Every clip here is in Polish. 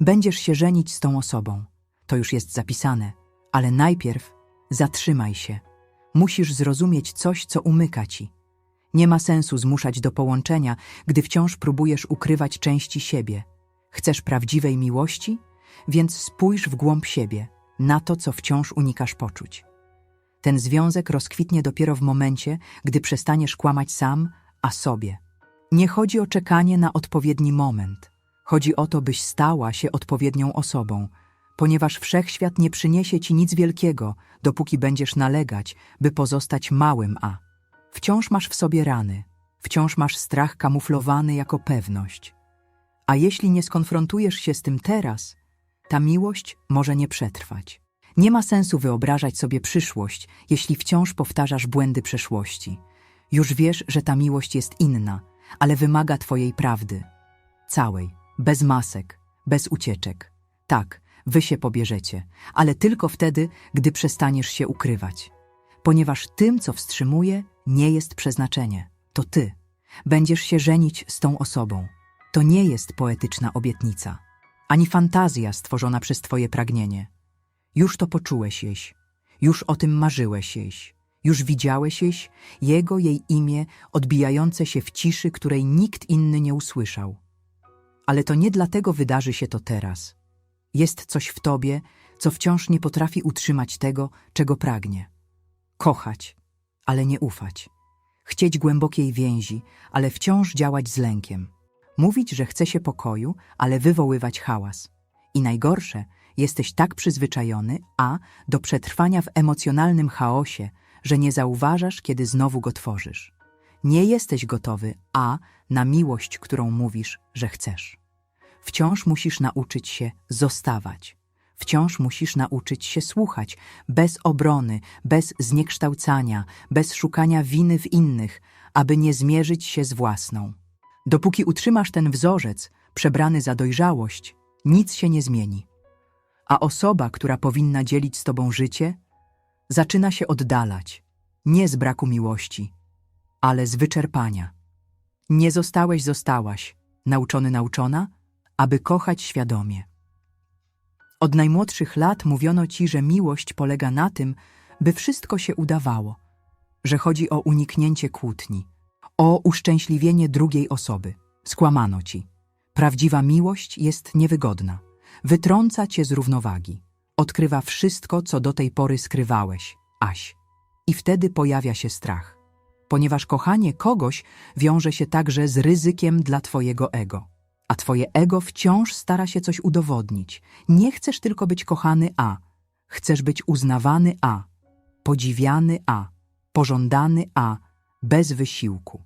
Będziesz się żenić z tą osobą. To już jest zapisane. Ale najpierw zatrzymaj się. Musisz zrozumieć coś, co umyka ci. Nie ma sensu zmuszać do połączenia, gdy wciąż próbujesz ukrywać części siebie. Chcesz prawdziwej miłości? Więc spójrz w głąb siebie, na to, co wciąż unikasz poczuć. Ten związek rozkwitnie dopiero w momencie, gdy przestaniesz kłamać sam, a sobie. Nie chodzi o czekanie na odpowiedni moment. Chodzi o to, byś stała się odpowiednią osobą, ponieważ wszechświat nie przyniesie ci nic wielkiego, dopóki będziesz nalegać, by pozostać małym A. Wciąż masz w sobie rany, wciąż masz strach kamuflowany jako pewność. A jeśli nie skonfrontujesz się z tym teraz, ta miłość może nie przetrwać. Nie ma sensu wyobrażać sobie przyszłość, jeśli wciąż powtarzasz błędy przeszłości. Już wiesz, że ta miłość jest inna, ale wymaga Twojej prawdy. Całej, bez masek, bez ucieczek. Tak, wy się pobierzecie, ale tylko wtedy, gdy przestaniesz się ukrywać. Ponieważ tym, co wstrzymuje, nie jest przeznaczenie. To ty. Będziesz się żenić z tą osobą. To nie jest poetyczna obietnica, ani fantazja stworzona przez twoje pragnienie. Już to poczułeś jeś, już o tym marzyłeś jeś, już widziałeś jeś, jego, jej imię odbijające się w ciszy, której nikt inny nie usłyszał. Ale to nie dlatego wydarzy się to teraz. Jest coś w tobie, co wciąż nie potrafi utrzymać tego, czego pragnie. Kochać, ale nie ufać. Chcieć głębokiej więzi, ale wciąż działać z lękiem. Mówić, że chce się pokoju, ale wywoływać hałas. I najgorsze, jesteś tak przyzwyczajony, a do przetrwania w emocjonalnym chaosie, że nie zauważasz, kiedy znowu go tworzysz. Nie jesteś gotowy, a na miłość, którą mówisz, że chcesz. Wciąż musisz nauczyć się zostawać. Wciąż musisz nauczyć się słuchać, bez obrony, bez zniekształcania, bez szukania winy w innych, aby nie zmierzyć się z własną. Dopóki utrzymasz ten wzorzec, przebrany za dojrzałość, nic się nie zmieni. A osoba, która powinna dzielić z tobą życie, zaczyna się oddalać, nie z braku miłości, ale z wyczerpania. Nie zostałeś, zostałaś, nauczony, nauczona, aby kochać świadomie. Od najmłodszych lat mówiono ci, że miłość polega na tym, by wszystko się udawało, że chodzi o uniknięcie kłótni, o uszczęśliwienie drugiej osoby. Skłamano ci. Prawdziwa miłość jest niewygodna, wytrąca cię z równowagi, odkrywa wszystko, co do tej pory skrywałeś, Aś. I wtedy pojawia się strach, ponieważ kochanie kogoś wiąże się także z ryzykiem dla twojego ego a twoje ego wciąż stara się coś udowodnić. Nie chcesz tylko być kochany A, chcesz być uznawany A, podziwiany A, pożądany A, bez wysiłku.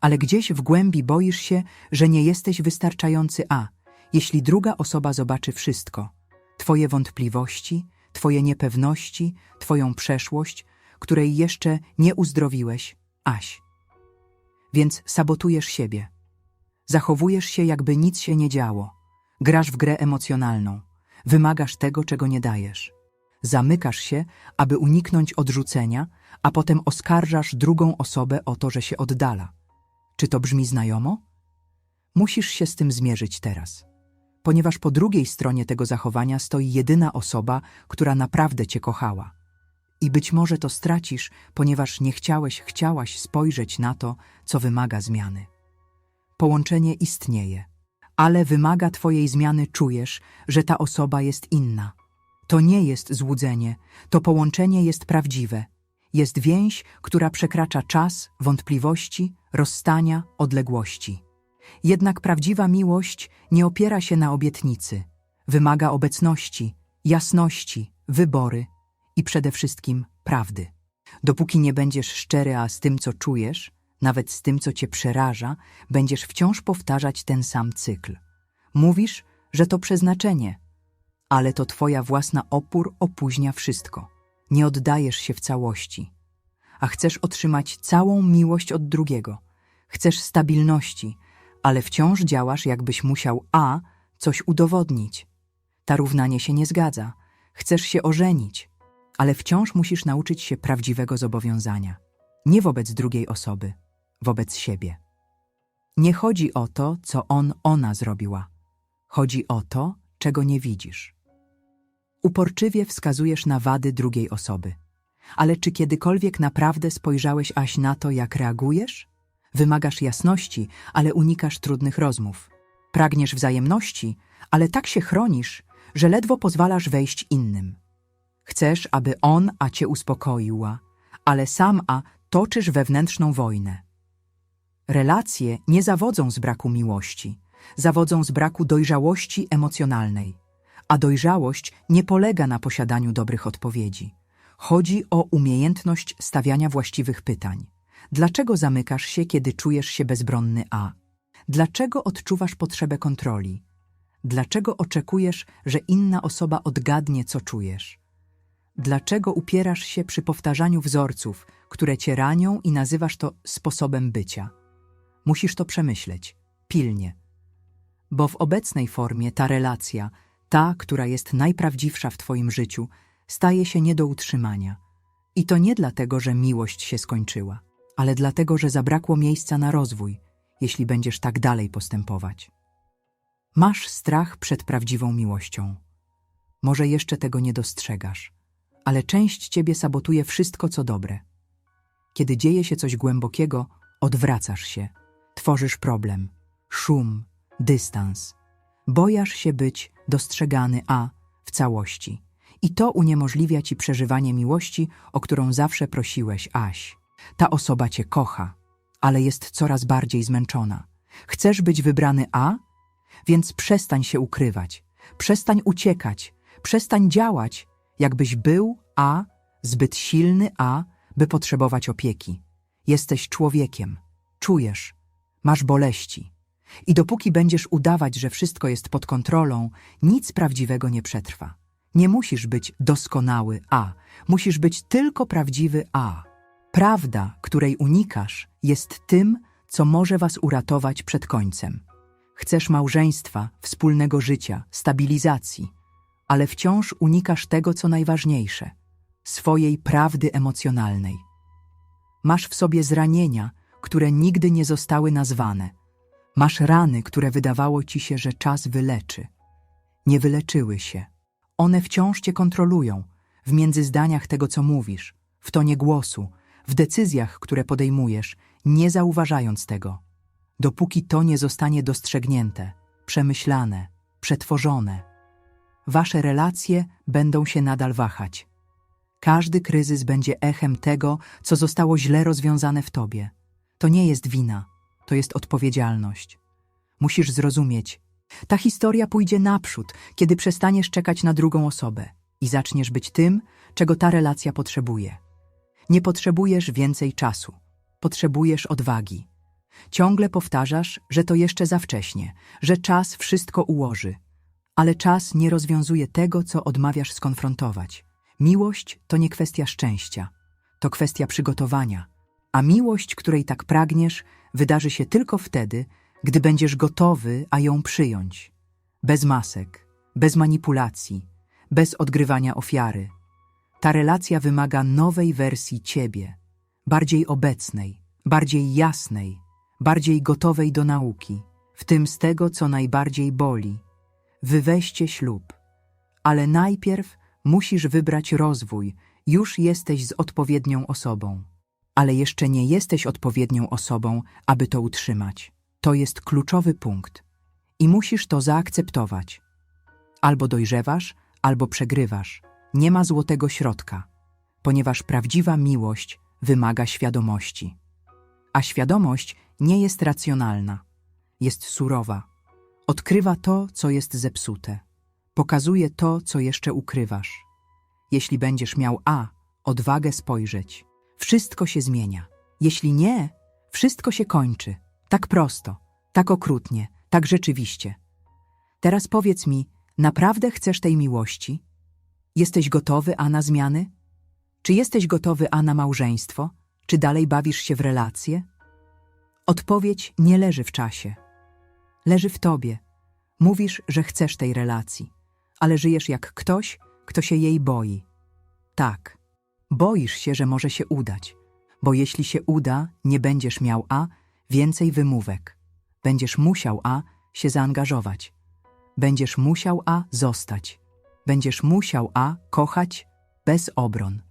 Ale gdzieś w głębi boisz się, że nie jesteś wystarczający A, jeśli druga osoba zobaczy wszystko. Twoje wątpliwości, twoje niepewności, twoją przeszłość, której jeszcze nie uzdrowiłeś, Aś. Więc sabotujesz siebie. Zachowujesz się, jakby nic się nie działo. Grasz w grę emocjonalną. Wymagasz tego, czego nie dajesz. Zamykasz się, aby uniknąć odrzucenia, a potem oskarżasz drugą osobę o to, że się oddala. Czy to brzmi znajomo? Musisz się z tym zmierzyć teraz. Ponieważ po drugiej stronie tego zachowania stoi jedyna osoba, która naprawdę cię kochała. I być może to stracisz, ponieważ nie chciałeś, chciałaś spojrzeć na to, co wymaga zmiany połączenie istnieje, ale wymaga Twojej zmiany czujesz, że ta osoba jest inna. To nie jest złudzenie, to połączenie jest prawdziwe. Jest więź, która przekracza czas, wątpliwości, rozstania, odległości. Jednak prawdziwa miłość nie opiera się na obietnicy. Wymaga obecności, jasności, wybory i przede wszystkim prawdy. Dopóki nie będziesz szczery a z tym, co czujesz, nawet z tym, co cię przeraża, będziesz wciąż powtarzać ten sam cykl. Mówisz, że to przeznaczenie, ale to twoja własna opór opóźnia wszystko. Nie oddajesz się w całości, a chcesz otrzymać całą miłość od drugiego. Chcesz stabilności, ale wciąż działasz, jakbyś musiał A coś udowodnić. Ta równanie się nie zgadza. Chcesz się ożenić, ale wciąż musisz nauczyć się prawdziwego zobowiązania. Nie wobec drugiej osoby, wobec siebie. Nie chodzi o to, co on, ona zrobiła. Chodzi o to, czego nie widzisz. Uporczywie wskazujesz na wady drugiej osoby. Ale czy kiedykolwiek naprawdę spojrzałeś Aś na to, jak reagujesz? Wymagasz jasności, ale unikasz trudnych rozmów. Pragniesz wzajemności, ale tak się chronisz, że ledwo pozwalasz wejść innym. Chcesz, aby on A cię uspokoiła, ale sam A toczysz wewnętrzną wojnę. Relacje nie zawodzą z braku miłości, zawodzą z braku dojrzałości emocjonalnej. A dojrzałość nie polega na posiadaniu dobrych odpowiedzi. Chodzi o umiejętność stawiania właściwych pytań. Dlaczego zamykasz się, kiedy czujesz się bezbronny A? Dlaczego odczuwasz potrzebę kontroli? Dlaczego oczekujesz, że inna osoba odgadnie, co czujesz? Dlaczego upierasz się przy powtarzaniu wzorców, które cię ranią i nazywasz to sposobem bycia? Musisz to przemyśleć, pilnie. Bo w obecnej formie ta relacja, ta, która jest najprawdziwsza w twoim życiu, staje się nie do utrzymania. I to nie dlatego, że miłość się skończyła, ale dlatego, że zabrakło miejsca na rozwój, jeśli będziesz tak dalej postępować. Masz strach przed prawdziwą miłością. Może jeszcze tego nie dostrzegasz, ale część ciebie sabotuje wszystko, co dobre. Kiedy dzieje się coś głębokiego, odwracasz się, tworzysz problem, szum, dystans. Bojasz się być dostrzegany A w całości. I to uniemożliwia ci przeżywanie miłości, o którą zawsze prosiłeś, Aś. Ta osoba cię kocha, ale jest coraz bardziej zmęczona. Chcesz być wybrany A? Więc przestań się ukrywać, przestań uciekać, przestań działać, jakbyś był A, zbyt silny A, by potrzebować opieki. Jesteś człowiekiem, czujesz, masz boleści. I dopóki będziesz udawać, że wszystko jest pod kontrolą, nic prawdziwego nie przetrwa. Nie musisz być doskonały A, musisz być tylko prawdziwy A. Prawda, której unikasz, jest tym, co może was uratować przed końcem. Chcesz małżeństwa, wspólnego życia, stabilizacji, ale wciąż unikasz tego, co najważniejsze swojej prawdy emocjonalnej. Masz w sobie zranienia, które nigdy nie zostały nazwane. Masz rany, które wydawało ci się, że czas wyleczy. Nie wyleczyły się. One wciąż cię kontrolują, w międzyzdaniach tego, co mówisz, w tonie głosu, w decyzjach, które podejmujesz, nie zauważając tego. Dopóki to nie zostanie dostrzegnięte, przemyślane, przetworzone, wasze relacje będą się nadal wahać. Każdy kryzys będzie echem tego, co zostało źle rozwiązane w tobie. To nie jest wina, to jest odpowiedzialność. Musisz zrozumieć, ta historia pójdzie naprzód, kiedy przestaniesz czekać na drugą osobę i zaczniesz być tym, czego ta relacja potrzebuje. Nie potrzebujesz więcej czasu, potrzebujesz odwagi. Ciągle powtarzasz, że to jeszcze za wcześnie, że czas wszystko ułoży. Ale czas nie rozwiązuje tego, co odmawiasz skonfrontować. Miłość to nie kwestia szczęścia, to kwestia przygotowania. A miłość, której tak pragniesz, wydarzy się tylko wtedy, gdy będziesz gotowy, a ją przyjąć. Bez masek, bez manipulacji, bez odgrywania ofiary. Ta relacja wymaga nowej wersji ciebie, bardziej obecnej, bardziej jasnej, bardziej gotowej do nauki, w tym z tego, co najbardziej boli. Wyweźcie ślub. Ale najpierw musisz wybrać rozwój, już jesteś z odpowiednią osobą. Ale jeszcze nie jesteś odpowiednią osobą, aby to utrzymać. To jest kluczowy punkt i musisz to zaakceptować. Albo dojrzewasz, albo przegrywasz. Nie ma złotego środka, ponieważ prawdziwa miłość wymaga świadomości. A świadomość nie jest racjonalna, jest surowa. Odkrywa to, co jest zepsute. Pokazuje to, co jeszcze ukrywasz. Jeśli będziesz miał A, odwagę spojrzeć, wszystko się zmienia. Jeśli nie, wszystko się kończy. Tak prosto, tak okrutnie, tak rzeczywiście. Teraz powiedz mi, naprawdę chcesz tej miłości? Jesteś gotowy, a na zmiany? Czy jesteś gotowy, a na małżeństwo? Czy dalej bawisz się w relacje? Odpowiedź nie leży w czasie. Leży w tobie. Mówisz, że chcesz tej relacji, ale żyjesz jak ktoś, kto się jej boi. Tak, boisz się, że może się udać, bo jeśli się uda, nie będziesz miał A, więcej wymówek. Będziesz musiał A się zaangażować. Będziesz musiał a zostać. Będziesz musiał a kochać bez obron.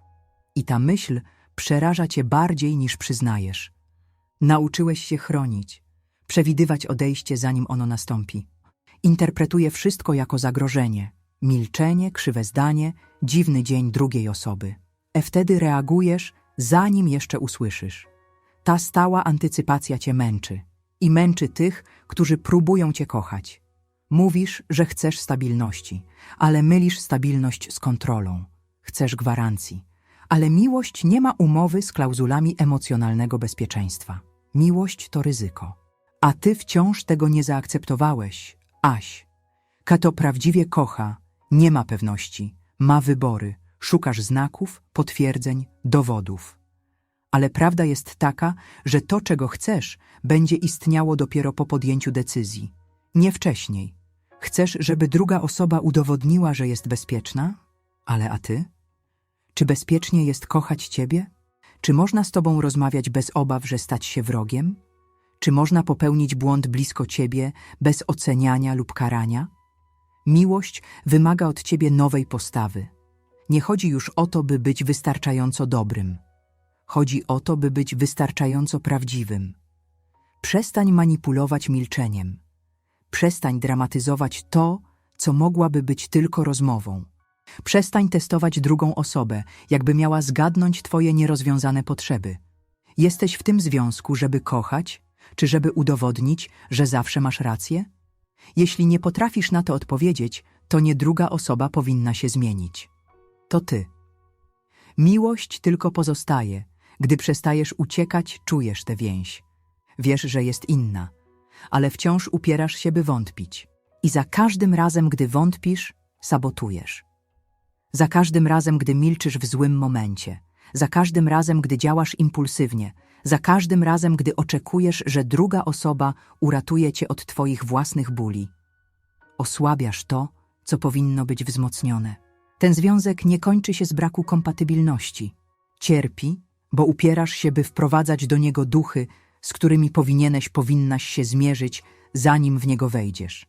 I ta myśl przeraża cię bardziej niż przyznajesz. Nauczyłeś się chronić, przewidywać odejście zanim ono nastąpi. Interpretuje wszystko jako zagrożenie. Milczenie, krzywe zdanie, dziwny dzień drugiej osoby. E wtedy reagujesz, zanim jeszcze usłyszysz. Ta stała antycypacja cię męczy. I męczy tych, którzy próbują cię kochać. Mówisz, że chcesz stabilności, ale mylisz stabilność z kontrolą. Chcesz gwarancji. Ale miłość nie ma umowy z klauzulami emocjonalnego bezpieczeństwa. Miłość to ryzyko. A ty wciąż tego nie zaakceptowałeś, Aś. Kato prawdziwie kocha, nie ma pewności, ma wybory, szukasz znaków, potwierdzeń, dowodów. Ale prawda jest taka, że to, czego chcesz, będzie istniało dopiero po podjęciu decyzji, nie wcześniej. Chcesz, żeby druga osoba udowodniła, że jest bezpieczna? Ale a ty? Czy bezpiecznie jest kochać ciebie? Czy można z tobą rozmawiać bez obaw, że stać się wrogiem? Czy można popełnić błąd blisko ciebie bez oceniania lub karania? Miłość wymaga od ciebie nowej postawy. Nie chodzi już o to, by być wystarczająco dobrym. Chodzi o to, by być wystarczająco prawdziwym. Przestań manipulować milczeniem. Przestań dramatyzować to, co mogłaby być tylko rozmową. Przestań testować drugą osobę, jakby miała zgadnąć twoje nierozwiązane potrzeby. Jesteś w tym związku, żeby kochać, czy żeby udowodnić, że zawsze masz rację? Jeśli nie potrafisz na to odpowiedzieć, to nie druga osoba powinna się zmienić. To ty. Miłość tylko pozostaje, gdy przestajesz uciekać, czujesz tę więź. Wiesz, że jest inna, ale wciąż upierasz się, by wątpić. I za każdym razem, gdy wątpisz, sabotujesz. Za każdym razem, gdy milczysz w złym momencie, za każdym razem, gdy działasz impulsywnie, za każdym razem, gdy oczekujesz, że druga osoba uratuje cię od twoich własnych bóli. Osłabiasz to, co powinno być wzmocnione. Ten związek nie kończy się z braku kompatybilności. Cierpi, bo upierasz się, by wprowadzać do niego duchy, z którymi powinieneś, powinnaś się zmierzyć, zanim w niego wejdziesz.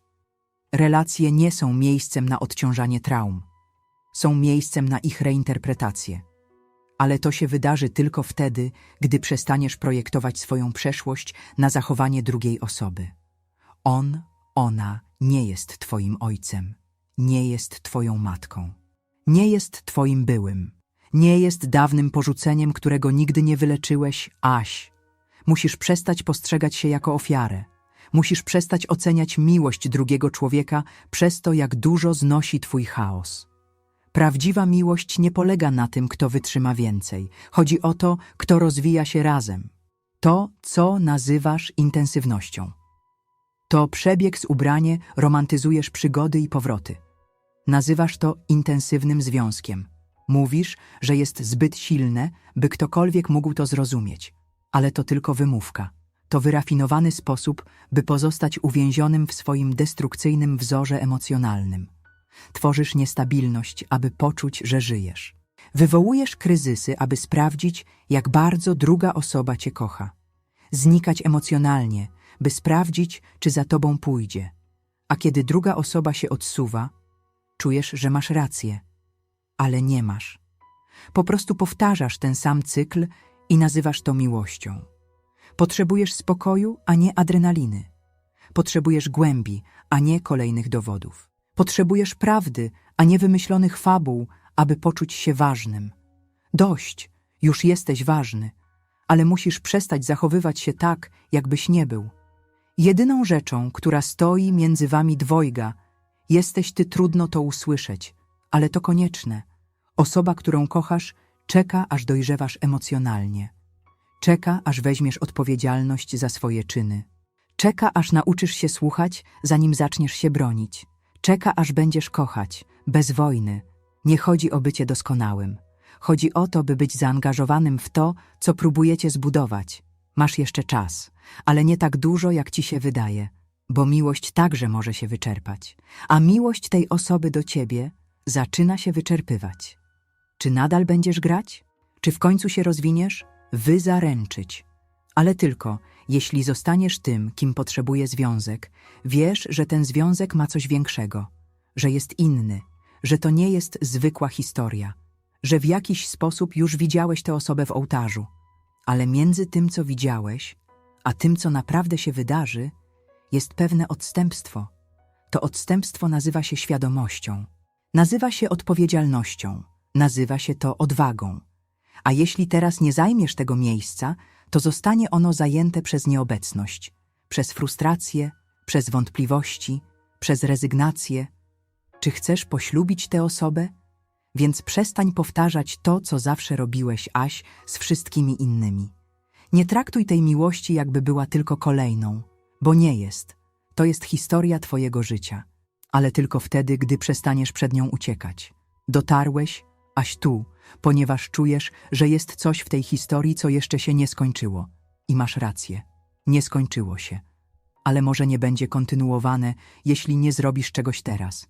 Relacje nie są miejscem na odciążanie traum. Są miejscem na ich reinterpretację. Ale to się wydarzy tylko wtedy, gdy przestaniesz projektować swoją przeszłość na zachowanie drugiej osoby. On, ona nie jest twoim ojcem, nie jest twoją matką, nie jest twoim byłym, nie jest dawnym porzuceniem, którego nigdy nie wyleczyłeś, Aś. Musisz przestać postrzegać się jako ofiarę. Musisz przestać oceniać miłość drugiego człowieka przez to, jak dużo znosi twój chaos. Prawdziwa miłość nie polega na tym, kto wytrzyma więcej. Chodzi o to, kto rozwija się razem. To, co nazywasz intensywnością. To przebieg z ubranie, romantyzujesz przygody i powroty. Nazywasz to intensywnym związkiem. Mówisz, że jest zbyt silne, by ktokolwiek mógł to zrozumieć. Ale to tylko wymówka. To wyrafinowany sposób, by pozostać uwięzionym w swoim destrukcyjnym wzorze emocjonalnym. Tworzysz niestabilność, aby poczuć, że żyjesz. Wywołujesz kryzysy, aby sprawdzić, jak bardzo druga osoba cię kocha. Znikać emocjonalnie, by sprawdzić, czy za tobą pójdzie. A kiedy druga osoba się odsuwa, czujesz, że masz rację, ale nie masz. Po prostu powtarzasz ten sam cykl i nazywasz to miłością. Potrzebujesz spokoju, a nie adrenaliny. Potrzebujesz głębi, a nie kolejnych dowodów. Potrzebujesz prawdy, a nie wymyślonych fabuł, aby poczuć się ważnym. Dość, już jesteś ważny, ale musisz przestać zachowywać się tak, jakbyś nie był. Jedyną rzeczą, która stoi między wami dwojga, jesteś ty trudno to usłyszeć, ale to konieczne. Osoba, którą kochasz, czeka, aż dojrzewasz emocjonalnie. Czeka, aż weźmiesz odpowiedzialność za swoje czyny. Czeka, aż nauczysz się słuchać, zanim zaczniesz się bronić. Czeka, aż będziesz kochać, bez wojny. Nie chodzi o bycie doskonałym. Chodzi o to, by być zaangażowanym w to, co próbujecie zbudować. Masz jeszcze czas, ale nie tak dużo, jak ci się wydaje, bo miłość także może się wyczerpać, a miłość tej osoby do ciebie zaczyna się wyczerpywać. Czy nadal będziesz grać? Czy w końcu się rozwiniesz? Wy zaręczyć. Ale tylko, jeśli zostaniesz tym, kim potrzebuje związek, wiesz, że ten związek ma coś większego, że jest inny, że to nie jest zwykła historia, że w jakiś sposób już widziałeś tę osobę w ołtarzu, ale między tym, co widziałeś, a tym, co naprawdę się wydarzy, jest pewne odstępstwo. To odstępstwo nazywa się świadomością, nazywa się odpowiedzialnością, nazywa się to odwagą. A jeśli teraz nie zajmiesz tego miejsca, to zostanie ono zajęte przez nieobecność, przez frustrację, przez wątpliwości, przez rezygnację. Czy chcesz poślubić tę osobę? Więc przestań powtarzać to, co zawsze robiłeś, Aś, z wszystkimi innymi. Nie traktuj tej miłości, jakby była tylko kolejną, bo nie jest. To jest historia Twojego życia, ale tylko wtedy, gdy przestaniesz przed nią uciekać. Dotarłeś, aś tu, ponieważ czujesz, że jest coś w tej historii, co jeszcze się nie skończyło. I masz rację. Nie skończyło się. Ale może nie będzie kontynuowane, jeśli nie zrobisz czegoś teraz.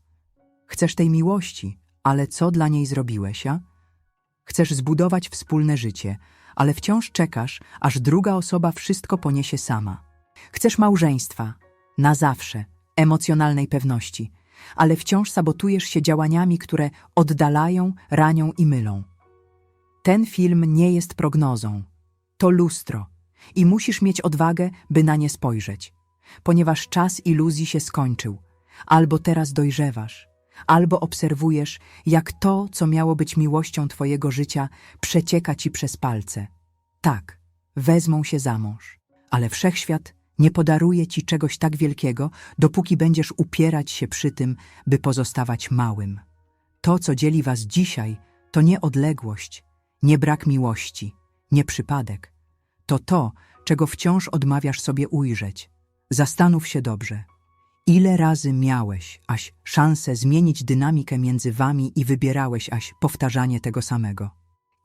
Chcesz tej miłości, ale co dla niej zrobiłeś, a? Chcesz zbudować wspólne życie, ale wciąż czekasz, aż druga osoba wszystko poniesie sama. Chcesz małżeństwa, na zawsze, emocjonalnej pewności, ale wciąż sabotujesz się działaniami, które oddalają, ranią i mylą. Ten film nie jest prognozą. To lustro i musisz mieć odwagę, by na nie spojrzeć, ponieważ czas iluzji się skończył. Albo teraz dojrzewasz, albo obserwujesz, jak to, co miało być miłością twojego życia, przecieka ci przez palce. Tak, wezmą się za mąż, ale wszechświat nie podaruje ci czegoś tak wielkiego, dopóki będziesz upierać się przy tym, by pozostawać małym. To, co dzieli was dzisiaj, to nie odległość, nie brak miłości, nie przypadek. To to, czego wciąż odmawiasz sobie ujrzeć. Zastanów się dobrze. Ile razy miałeś, Aś, szansę zmienić dynamikę między wami i wybierałeś, Aś, powtarzanie tego samego?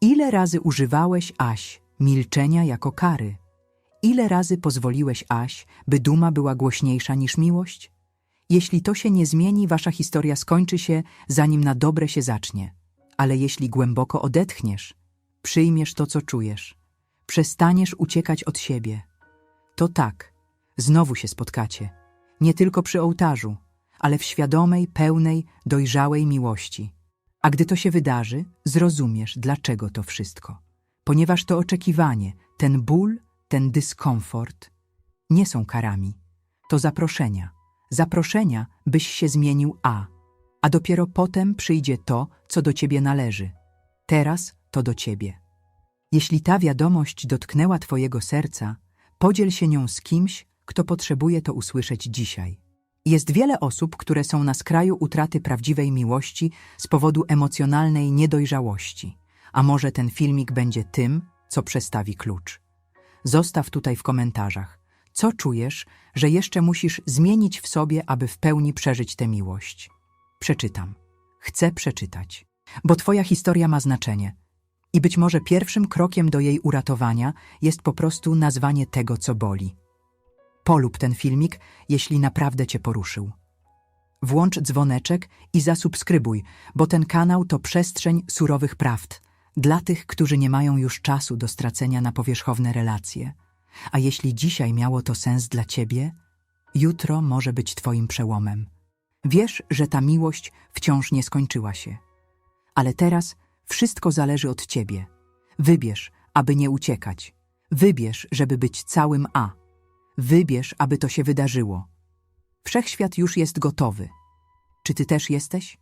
Ile razy używałeś, Aś, milczenia jako kary? Ile razy pozwoliłeś, Aś, by duma była głośniejsza niż miłość? Jeśli to się nie zmieni, wasza historia skończy się, zanim na dobre się zacznie. Ale jeśli głęboko odetchniesz, przyjmiesz to, co czujesz, przestaniesz uciekać od siebie, to tak, znowu się spotkacie. Nie tylko przy ołtarzu, ale w świadomej, pełnej, dojrzałej miłości. A gdy to się wydarzy, zrozumiesz, dlaczego to wszystko. Ponieważ to oczekiwanie, ten ból, ten dyskomfort nie są karami. To zaproszenia. Zaproszenia, byś się zmienił A, a dopiero potem przyjdzie to, co do ciebie należy. Teraz to do ciebie. Jeśli ta wiadomość dotknęła twojego serca, podziel się nią z kimś, kto potrzebuje to usłyszeć dzisiaj. Jest wiele osób, które są na skraju utraty prawdziwej miłości z powodu emocjonalnej niedojrzałości. A może ten filmik będzie tym, co przestawi klucz. Zostaw tutaj w komentarzach, co czujesz, że jeszcze musisz zmienić w sobie, aby w pełni przeżyć tę miłość. Przeczytam. Chcę przeczytać, bo Twoja historia ma znaczenie. I być może pierwszym krokiem do jej uratowania jest po prostu nazwanie tego, co boli. Polub ten filmik, jeśli naprawdę Cię poruszył. Włącz dzwoneczek i zasubskrybuj, bo ten kanał to przestrzeń surowych prawd dla tych, którzy nie mają już czasu do stracenia na powierzchowne relacje. A jeśli dzisiaj miało to sens dla Ciebie, jutro może być Twoim przełomem. Wiesz, że ta miłość wciąż nie skończyła się. Ale teraz wszystko zależy od Ciebie. Wybierz, aby nie uciekać. Wybierz, żeby być całym A. Wybierz, aby to się wydarzyło. Wszechświat już jest gotowy. Czy ty też jesteś?